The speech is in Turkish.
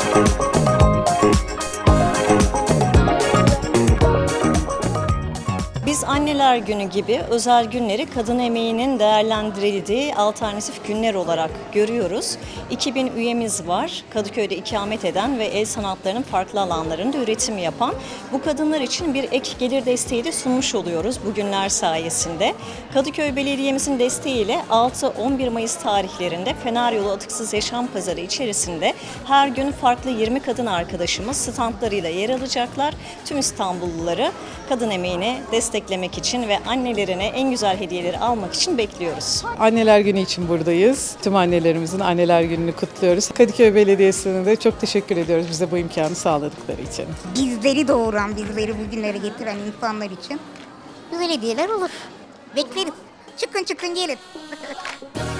Thank you. Biz Anneler Günü gibi özel günleri kadın emeğinin değerlendirildiği alternatif günler olarak görüyoruz. 2000 üyemiz var. Kadıköy'de ikamet eden ve el sanatlarının farklı alanlarında üretim yapan. Bu kadınlar için bir ek gelir desteği de sunmuş oluyoruz bu günler sayesinde. Kadıköy Belediye'mizin desteğiyle 6-11 Mayıs tarihlerinde Fener Yolu Atıksız Yaşam Pazarı içerisinde her gün farklı 20 kadın arkadaşımız standlarıyla yer alacaklar. Tüm İstanbulluları kadın emeğini desteklemek için ve annelerine en güzel hediyeleri almak için bekliyoruz. Anneler Günü için buradayız. Tüm annelerimizin Anneler Günü'nü kutluyoruz. Kadıköy Belediyesi'ne de çok teşekkür ediyoruz bize bu imkanı sağladıkları için. bizleri doğuran, bizleri bugünlere getiren insanlar için güzel hediyeler olur. Bekleriz. Çıkın çıkın gelin.